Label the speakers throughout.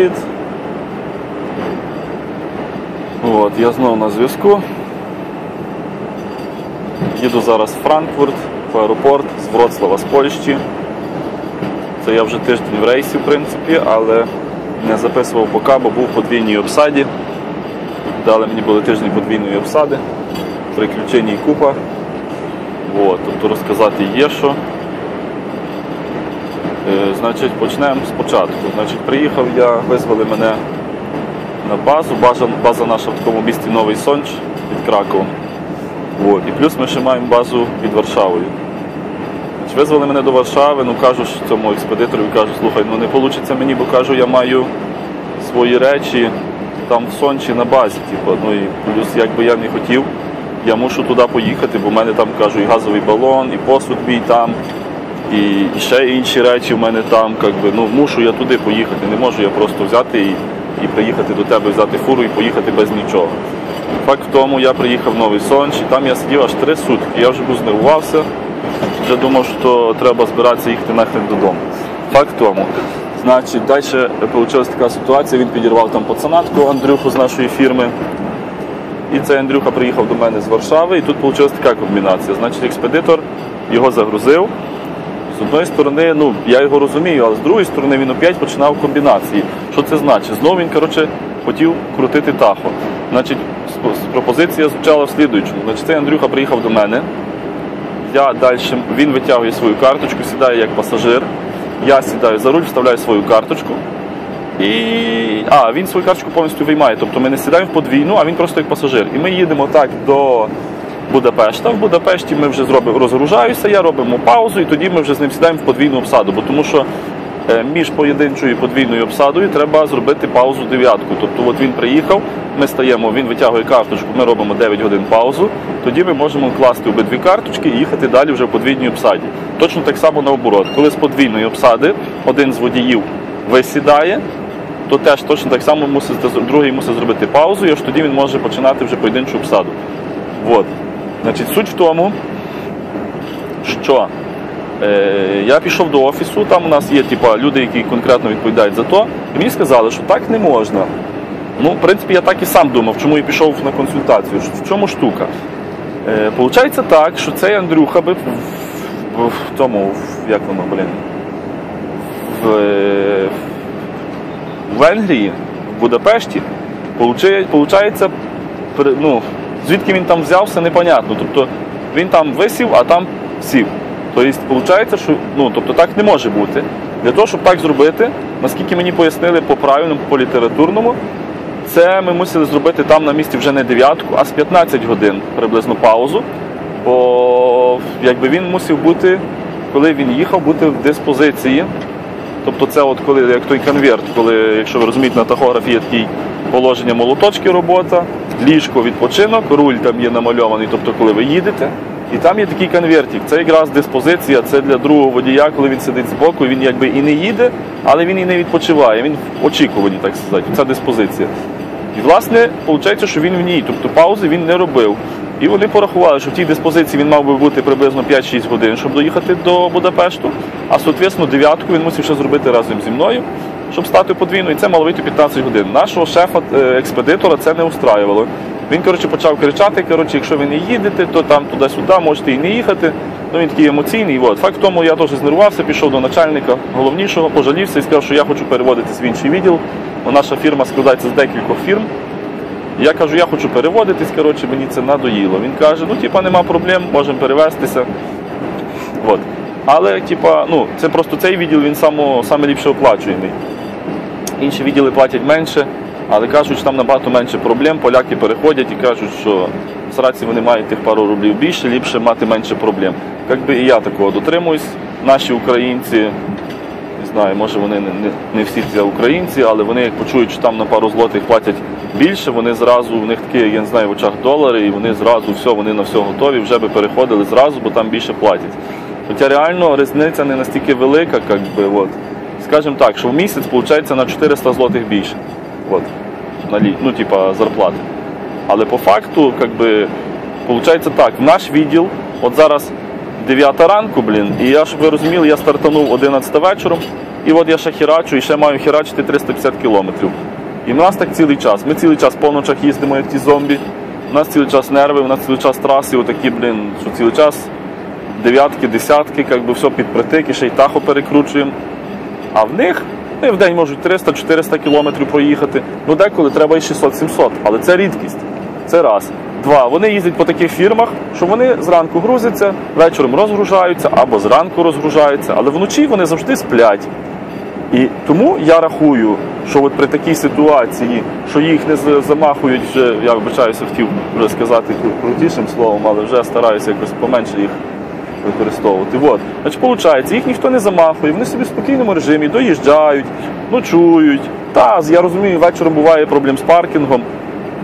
Speaker 1: привіт. От, я знову на зв'язку. Їду зараз в Франкфурт, в аеропорт з Вроцлава, з Польщі. Це я вже тиждень в рейсі, в принципі, але не записував поки, бо був в подвійній обсаді. Дали мені були тиждень подвійної обсади, приключень і купа. От, тобто розказати є що. Е, Значить, почнемо спочатку. Значить, приїхав я, визвали мене на базу. База, база наша в такому місті Новий Сонч під Краковом. От. І плюс ми ще маємо базу під Варшавою. Значить, Визвали мене до Варшави, ну кажу цьому експедитору, кажу, слухай, ну не вийде мені, бо кажу, я маю свої речі там в Сончі на базі. Типу, ну і плюс, якби я не хотів, я мушу туди поїхати, бо в мене там кажу і газовий балон, і посуд мій там, і, ще інші речі в мене там. Якби, ну мушу я туди поїхати. Не можу я просто взяти і, і приїхати до тебе, взяти фуру і поїхати без нічого. Факт в тому, я приїхав в Новий Сонч, і там я сидів аж три сутки. Я вже був знервувався, вже думав, що треба збиратися їхати нахрен додому. Факт в тому. Значить, далі вийшла така ситуація, він підірвав там пацанатку Андрюху з нашої фірми. І цей Андрюха приїхав до мене з Варшави, і тут вийшла така комбінація. Значить, експедитор його загрузив. З одної сторони, ну я його розумію, але з другої сторони він опять починав комбінації. Що це значить? Знову він коротше, хотів крутити тахо. Значить, пропозиція звучала в слідуючому. Значить, цей Андрюха приїхав до мене. Я далі, він витягує свою карточку, сідає як пасажир. Я сідаю за руль, вставляю свою карточку. І а, він свою карточку повністю виймає. Тобто ми не сідаємо в подвійну, а він просто як пасажир. І ми їдемо так до Будапешта. В Будапешті ми вже зробимо, розгружаюся, я робимо паузу, і тоді ми вже з ним сідаємо в подвійну обсаду. Бо тому що е, між поєдинчою і подвійною обсадою треба зробити паузу дев'ятку. Тобто, от він приїхав, ми стаємо, він витягує карточку, ми робимо 9 годин паузу. Тоді ми можемо класти обидві карточки і їхати далі вже в подвійній обсаді. Точно так само наоборот. Коли з подвійної обсади один з водіїв висідає, то теж точно так само мусить другий мусить зробити паузу, і аж тоді він може починати вже поєдинчу обсаду. От. Значить, суть в тому, що е, я пішов до офісу, там у нас є типа, люди, які конкретно відповідають за то, і мені сказали, що так не можна. Ну, в принципі, я так і сам думав, чому я пішов на консультацію. В чому штука? Е, Получається так, що цей Андрюха би в, в, в тому, в, як воно, блін, в, в Венгрії, в Будапешті, получається, ну, звідки він там взявся, непонятно. Тобто він там висів, а там сів. Тобто, виходить, що ну, тобто, так не може бути. Для того, щоб так зробити, наскільки мені пояснили по правильному, по літературному, це ми мусили зробити там на місці вже не дев'ятку, а з 15 годин приблизно паузу. Бо якби він мусив бути, коли він їхав, бути в диспозиції. Тобто це от коли як той конверт, коли, якщо ви розумієте, на тахографі є такі положення молоточки робота, ліжко, відпочинок, руль там є намальований, тобто коли ви їдете. І там є такий конвертик. Це якраз диспозиція, це для другого водія, коли він сидить збоку, він якби і не їде, але він і не відпочиває. Він в очікуванні, так сказати. Це диспозиція. І власне, виходить, що він в ній, тобто паузи він не робив. І вони порахували, що в тій диспозиції він мав би бути приблизно 5-6 годин, щоб доїхати до Будапешту. А соответственно, дев'ятку він мусив ще зробити разом зі мною, щоб стати подвійно. І це мало вийти 15 годин. Нашого шефа е, це не устраювало. Він коротше почав кричати: коротше, якщо ви не їдете, то там туди-сюди можете і не їхати. Ну він такий емоційний. От. Факт в тому, я теж знервувався, пішов до начальника головнішого, пожалівся і сказав, що я хочу переводитись в інший відділ. Бо наша фірма складається з декількох фірм. Я кажу, я хочу переводитись, коротше, мені це надоїло. Він каже, ну типа нема проблем, можемо перевестися. От. Але, типа, ну, це просто цей відділ він само, саме ліпше оплачуємий. Інші відділи платять менше, але кажуть, що там набагато менше проблем. Поляки переходять і кажуть, що в сраці вони мають тих пару рублів більше, ліпше мати менше проблем. Як би і я такого дотримуюсь. Наші українці, знаю, може вони не, не, не всі ці українці, але вони як почують, що там на пару злотих платять більше, вони зразу, у них такі, я не знаю, в очах долари, і вони зразу все, вони на все готові, вже би переходили зразу, бо там більше платять. Хоча реально різниця не настільки велика, як би, от. Скажімо так, що в місяць виходить на 400 злотих більше. От, на лі, ну, типа, зарплати. Але по факту, як би, виходить так, в наш відділ, от зараз 9 ранку, блін, і я, щоб ви розуміли, я стартанув 11 вечором, і от я ще херачу, і ще маю херачити 350 кілометрів. І в нас так цілий час. Ми цілий час по ночах їздимо, як ті зомбі. У нас цілий час нерви, у нас цілий час траси, отакі, блін, що цілий час дев'ятки, десятки, як би все під притики, ще й тахо перекручуємо. А в них вони в день можуть 300-400 кілометрів проїхати. Ну деколи треба і 600-700, але це рідкість. Це раз. Два. Вони їздять по таких фірмах, що вони зранку грузяться, вечором розгружаються або зранку розгружаються, але вночі вони завжди сплять. І тому я рахую, що от при такій ситуації, що їх не замахують вже, я вибачаюся, хотів вже сказати крутішим словом, але вже стараюся якось поменше їх використовувати. От. Значить, виходить, їх ніхто не замахує, вони собі в спокійному режимі доїжджають, ночують. Та, я розумію, вечором буває проблем з паркінгом,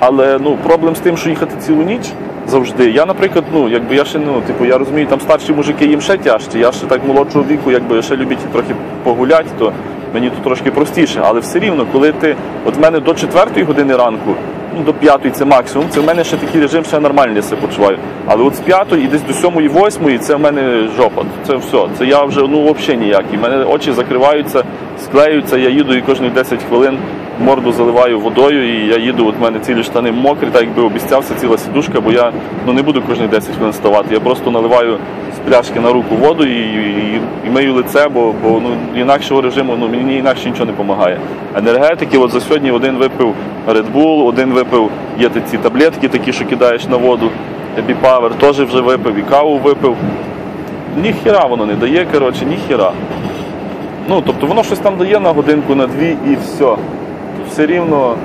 Speaker 1: але ну, проблем з тим, що їхати цілу ніч завжди. Я, наприклад, ну, якби я ще ну, типу, я розумію, там старші мужики їм ще тяжче. Я ще так молодшого віку, якби ще любить трохи погуляти, то мені тут трошки простіше. Але все рівно, коли ти, от в мене до 4 години ранку, ну до 5 це максимум, це в мене ще такий режим, ще нормально я себе почуваю. Але от з 5 і десь до 7 8 це в мене жопа. Це все. Це я вже ну взагалі ніякий. У мене очі закриваються, склеюються, я їду і кожні 10 хвилин морду заливаю водою, і я їду, от в мене цілі штани мокрі, так якби обіцявся ціла сідушка, бо я ну, не буду кожні 10 хвилин ставати. Я просто наливаю з пляшки на руку воду і, і, і мию лице, бо, бо ну, інакшого режиму ну, мені інакше нічого не допомагає. Енергетики, от за сьогодні один випив Red Bull, один випив, є ці таблетки такі, що кидаєш на воду. Power теж вже випив і каву випив. Ніхіра воно не дає, коротше, ніхіра. Ну, тобто воно щось там дає на годинку, на дві і все. Все рівно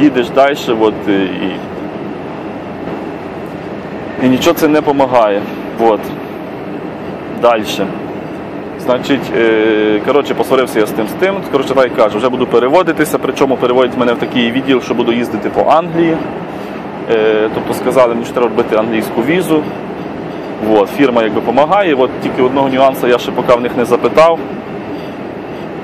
Speaker 1: їдеш далі, от, і, і, і нічого це не допомагає. От. Далі. Значить, е, коротше, посварився я з тим з тим. Коротше, так і кажу, вже буду переводитися, причому переводять мене в такий відділ, що буду їздити по Англії. Е, тобто сказали, мені що треба робити англійську візу. От, фірма якби допомагає. От тільки одного нюансу я ще поки в них не запитав.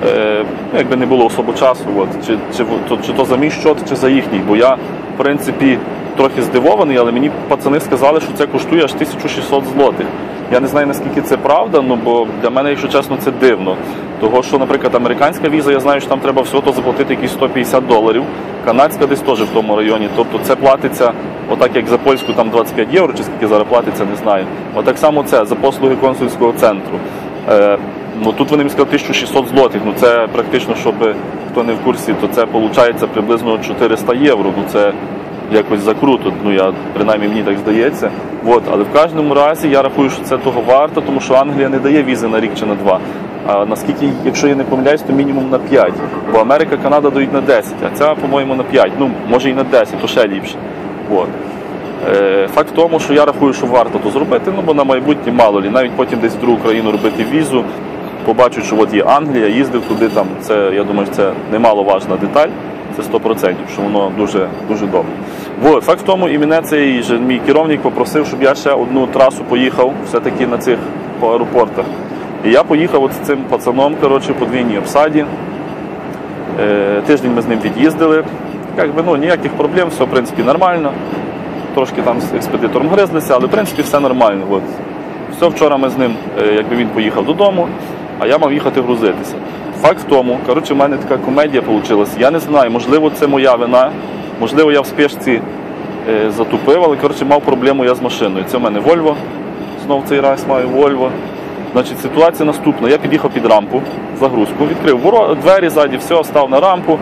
Speaker 1: Е, якби не було особо часу, от, чи, чи, то, чи то за мій щот, чи за їхній. Бо я, в принципі, трохи здивований, але мені пацани сказали, що це коштує аж 1600 злотих. Я не знаю, наскільки це правда, ну бо для мене, якщо чесно, це дивно. Того, що, наприклад, американська віза, я знаю, що там треба всього то заплатити якісь 150 доларів. Канадська десь теж в тому районі. Тобто це платиться, отак як за польську там 25 євро, чи скільки зараз платиться, не знаю. Отак само це за послуги консульського центру. Ну тут вони мені сказали 1600 злотих. Ну це практично, щоб хто не в курсі, то це виходить приблизно 400 євро. Ну це якось закруто. Ну я принаймні мені так здається. От, але в кожному разі я рахую, що це того варто, тому що Англія не дає візи на рік чи на два. А наскільки, якщо я не помиляюсь, то мінімум на 5. Бо Америка, Канада дають на 10, а ця, по-моєму, на 5. Ну, може і на 10, то ще ліпше. От. Е, Факт в тому, що я рахую, що варто то зробити, ну бо на майбутнє мало лі. Навіть потім десь в другу країну робити візу, побачу, що от є Англія, їздив туди, там це, я думаю, це немаловажна деталь, це 100%, що воно дуже дуже добре. От, факт в тому, і мене цей же мій керівник попросив, щоб я ще одну трасу поїхав все-таки на цих по аеропортах. І я поїхав от з цим пацаном, коротше, по двійній обсаді. Е, Тиждень ми з ним від'їздили. Як би, ну, ніяких проблем, все в принципі нормально. Трошки там з експедитором гризлися, але в принципі все нормально. От. Все вчора ми з ним, е, якби він поїхав додому, а я мав їхати грузитися. Факт в тому, коротше, в мене така комедія вийшла. Я не знаю, можливо, це моя вина, можливо, я в спешці е, затупив, але коротше, мав проблему я з машиною. Це в мене Вольво. Знов цей раз маю Вольво. Значить, ситуація наступна. Я під'їхав під рампу, загрузку, відкрив двері ззаді, все, став на рампу.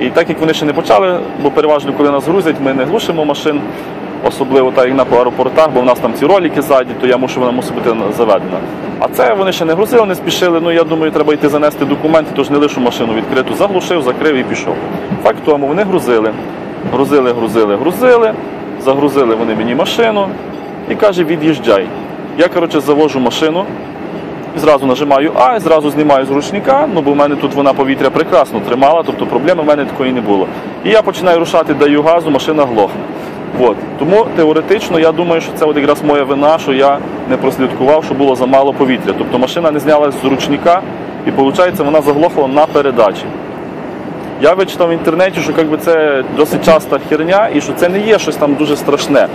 Speaker 1: І так як вони ще не почали, бо переважно, коли нас грузять, ми не глушимо машин, особливо так як на аеропортах, бо в нас там ці ролики ззаді, то я мушу, вона мусить бути заведена. А це вони ще не грузили, не спішили. Ну я думаю, треба йти занести документи, тож не лишу машину відкриту. Заглушив, закрив і пішов. Факт тому, вони грузили. Грузили, грузили, грузили, загрузили вони мені машину і каже, від'їжджай. Я, коротше, завожу машину, і зразу нажимаю А, зразу знімаю з ручника, ну бо в мене тут вона повітря прекрасно тримала, тобто проблеми в мене такої не було. І я починаю рушати, даю газу, машина глохне. От. Тому теоретично я думаю, що це от якраз моя вина, що я не прослідкував, що було замало повітря. Тобто машина не знялась з ручника і виходить, вона заглохла на передачі. Я вичитав в інтернеті, що якби, це досить часта херня і що це не є щось там дуже страшне.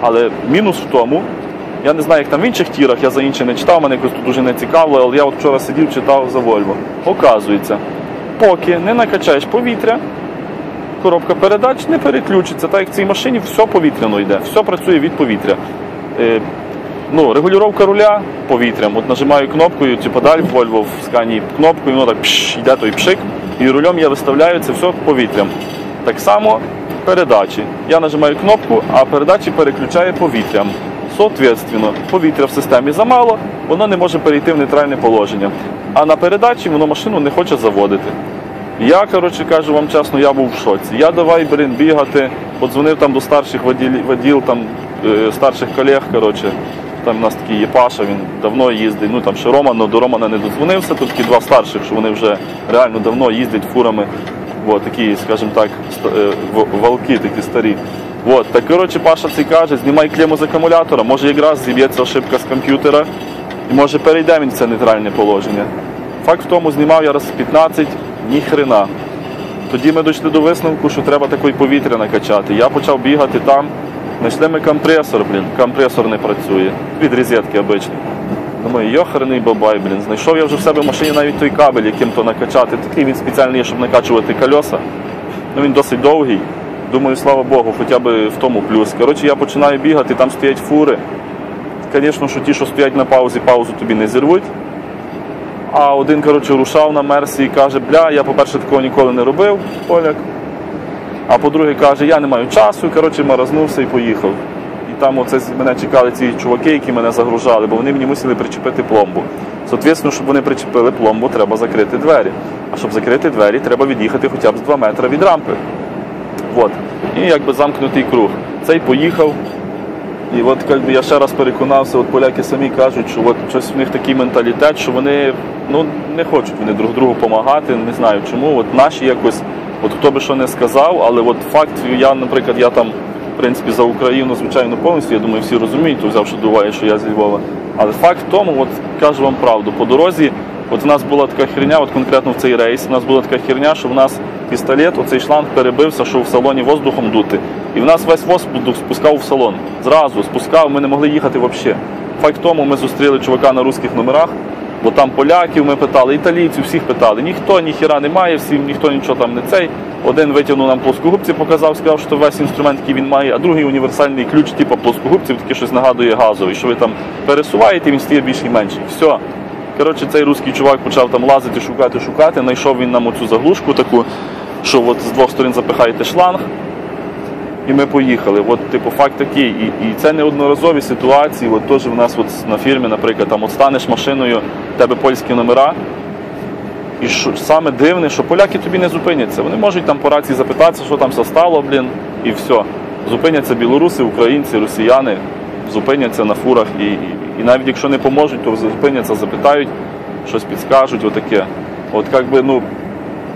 Speaker 1: Але мінус в тому, Я не знаю, як там в інших тірах, я за інші не читав, мене якось тут дуже не цікавило, але я от вчора сидів, читав за Вольво. Оказується, поки не накачаєш повітря, коробка передач не переключиться. Так як в цій машині все повітряно йде, все працює від повітря. Е, ну, регулювання руля повітрям. От нажимаю кнопкою, чи подаль в Volvo в скані кнопкою, воно так пш, йде той пшик, і рулем я виставляю це все повітрям. Так само передачі. Я нажимаю кнопку, а передачі переключає повітрям. Соответственно, повітря в системі замало, воно не може перейти в нейтральне положення. А на передачі воно машину не хоче заводити. Я, коротше, кажу вам чесно, я був в шоці. Я давай, блин, бігати, подзвонив там до старших воділ, воділ там, е, старших колег, коротше. Там у нас такий є Паша, він давно їздить. Ну там ще Роман, але до Романа не додзвонився. Тут такі два старших, що вони вже реально давно їздять фурами. От, такі, скажімо так, е, валки такі старі. От, так коротше, Паша цей каже, знімай клему з акумулятора, може якраз зіб'ється ошибка з комп'ютера, і може перейде він в це нейтральне положення. Факт в тому, знімав я раз 15, ні хрена. Тоді ми дійшли до висновку, що треба такої повітря накачати. Я почав бігати там. Знайшли ми компресор, блін, компресор не працює. Від розетки обичний. Думаю, йохарений бабай, блін. Знайшов я вже в себе в машині навіть той кабель, яким то накачати. Такий він спеціальний, щоб накачувати кольоса. Ну він досить довгий. Думаю, слава Богу, хоча б в тому плюс. Коротше, я починаю бігати, там стоять фури. Звісно, що ті, що стоять на паузі, паузу тобі не зірвуть. А один, коротше, рушав на мерсі і каже, бля, я, по-перше, такого ніколи не робив, поляк. А по-друге, каже, я не маю часу, і коротше, маразнувся і поїхав. І там оце мене чекали ці чуваки, які мене загружали, бо вони мені мусили причепити пломбу. Соответственно, щоб вони причепили пломбу, треба закрити двері. А щоб закрити двері, треба від'їхати хоча б з 2 метри від рампи. От. І якби замкнутий круг. Цей поїхав. І от якби я ще раз переконався, от поляки самі кажуть, що от щось в них такий менталітет, що вони ну, не хочуть вони друг другу допомагати, не знаю чому. От наші якось, от хто би що не сказав, але от факт, я, наприклад, я там, в принципі, за Україну, звичайно, повністю, я думаю, всі розуміють, то взявши до уваги, що я зі Львова. Але факт в тому, от кажу вам правду, по дорозі, от у нас була така херня, от конкретно в цей рейс, у нас була така херня, що в нас пістолет, оцей шланг перебився, що в салоні воздухом дути. І в нас весь воздух спускав в салон. Зразу спускав, ми не могли їхати взагалі. Факт тому, ми зустріли чувака на русських номерах, бо там поляків ми питали, італійців всіх питали. Ніхто ніхіра немає, всім ніхто нічого там не цей. Один витягнув нам плоскогубці, показав, сказав, що весь інструмент, який він має, а другий універсальний ключ, типу плоскогубців, таке щось нагадує газовий, що ви там пересуваєте, він стає більший менший. Все. Коротше, цей русський чувак почав там лазити, шукати, шукати. Знайшов він нам оцю заглушку таку, що от з двох сторон запихаєте шланг. І ми поїхали. От, типу, факт такий. І, і це неодноразові ситуації. От теж в нас от на фірмі, наприклад, там от станеш машиною, в тебе польські номера. І що саме дивне, що поляки тобі не зупиняться. Вони можуть там по рації запитатися, що там все стало, блін, і все. Зупиняться білоруси, українці, росіяни, зупиняться на фурах. І, і, і навіть якщо не поможуть, то зупиняться, запитають, щось підскажуть, отаке. От як би, ну,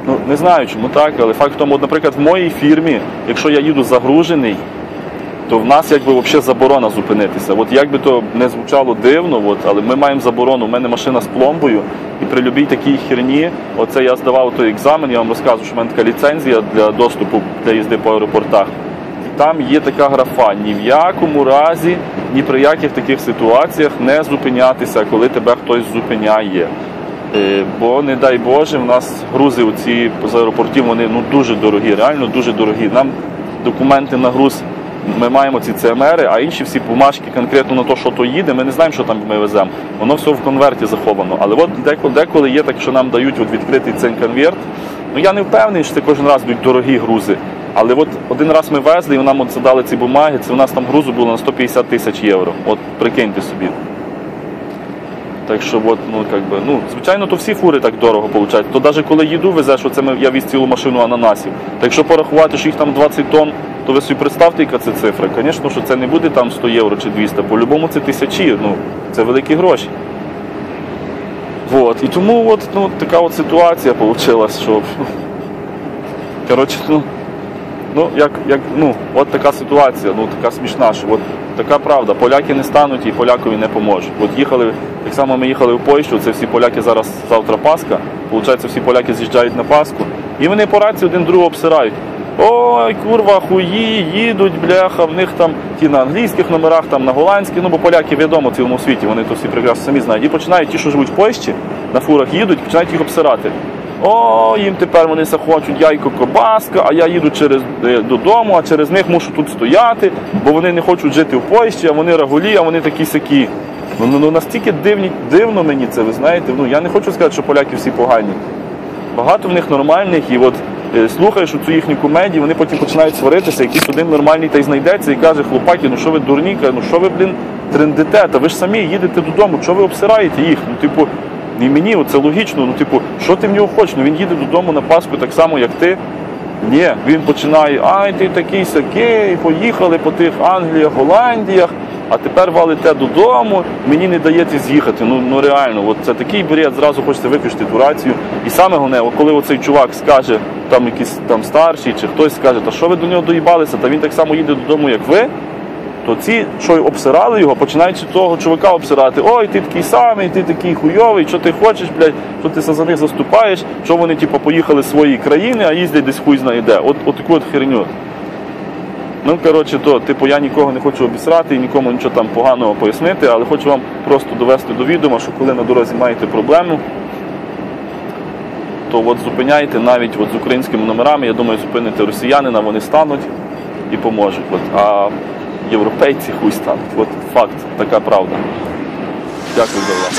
Speaker 1: ну не знаю, чому так, але факт в тому, от, наприклад, в моїй фірмі, якщо я їду загружений, то в нас якби взагалі заборона зупинитися. От як би то не звучало дивно, от, але ми маємо заборону. У мене машина з пломбою, і при любій такій херні, оце я здавав той екзамен, я вам розказую, що в мене така ліцензія для доступу для їзди по аеропортах. Там є така графа. Ні в якому разі, ні при яких таких ситуаціях не зупинятися, коли тебе хтось зупиняє. Е, Бо, не дай Боже, в нас грузи оці з аеропортів вони ну, дуже дорогі, реально дуже дорогі. Нам документи на груз ми маємо ці ЦМР, а інші всі бумажки конкретно на те, що то їде, ми не знаємо, що там ми веземо. Воно все в конверті заховано. Але от деколи, деколи є так, що нам дають от відкритий цей конверт. Ну я не впевнений, що це кожен раз дають дорогі грузи. Але от один раз ми везли, і нам от задали ці бумаги, це у нас там грузу було на 150 тисяч євро. От прикиньте собі. Так що, от, ну, как би, ну, звичайно, то всі фури так дорого получають. То навіть коли їду везеш, оце ми, я віз цілу машину ананасів. Так якщо порахувати, що їх там 20 тонн, то ви собі представте, яка це цифра. Звісно, що це не буде там 100 євро чи 200, по-любому це тисячі, ну, це великі гроші. Вот. І тому от, ну, така от ситуація вийшла, що. Коротше, ну, Ну, як, як, ну, от така ситуація, ну така смішна, що от така правда. Поляки не стануть і полякові не поможуть. От їхали, так само ми їхали в Польщу, це всі поляки зараз завтра Пасха. Получається, всі поляки з'їжджають на Пасху. І вони по рації один другого обсирають. Ой, курва, хуї, їдуть, бляха, в них там ті на англійських номерах, там на голландських, ну бо поляки відомо в цілому світі, вони то всі прекрасно самі знають. І починають ті, що живуть в Польщі, на фурах їдуть, починають їх обсирати. О, їм тепер вони захочуть яйко кобаска, а я їду через е, додому, а через них мушу тут стояти, бо вони не хочуть жити в Польщі, а вони рагулі, а вони такі сякі. Ну, ну, ну настільки дивні, дивно мені це, ви знаєте. Ну я не хочу сказати, що поляки всі погані. Багато в них нормальних, і от е, слухаєш цю їхню комедію, вони потім починають сваритися, якийсь один нормальний та й знайдеться і каже, хлопаки, ну що ви дурні, ну що ви, блін, трендите, та ви ж самі їдете додому, що ви обсираєте їх? Ну, типу, і мені це логічно, ну, типу, що ти в нього хочеш? Ну він їде додому на Пасху так само, як ти. Ні, він починає, ай, ти такий сякий, поїхали по тих Англіях, Голландіях, а тепер валите додому, мені не даєте з'їхати. Ну, ну реально, от це такий бред, зразу хочете виключити ту рацію. І саме головне, коли оцей чувак скаже, там якийсь там старший, чи хтось скаже, та що ви до нього доїбалися, та він так само їде додому, як ви. То ці, що обсирали його, починають того чувака обсирати. Ой, ти такий самий, ти такий хуйовий, що ти хочеш, блядь, що ти за них заступаєш, що вони типу, поїхали з своєї країни, а їздять десь хуй знає де. От, от таку от херню. Ну, коротше, то, типу, я нікого не хочу обісрати і нікому нічого там поганого пояснити, але хочу вам просто довести до відома, що коли на дорозі маєте проблему, то от зупиняйте навіть от з українськими номерами, я думаю, зупините росіянина, вони стануть і поможуть. От, а європейці хуй стануть. От факт, така правда. Дякую за увагу.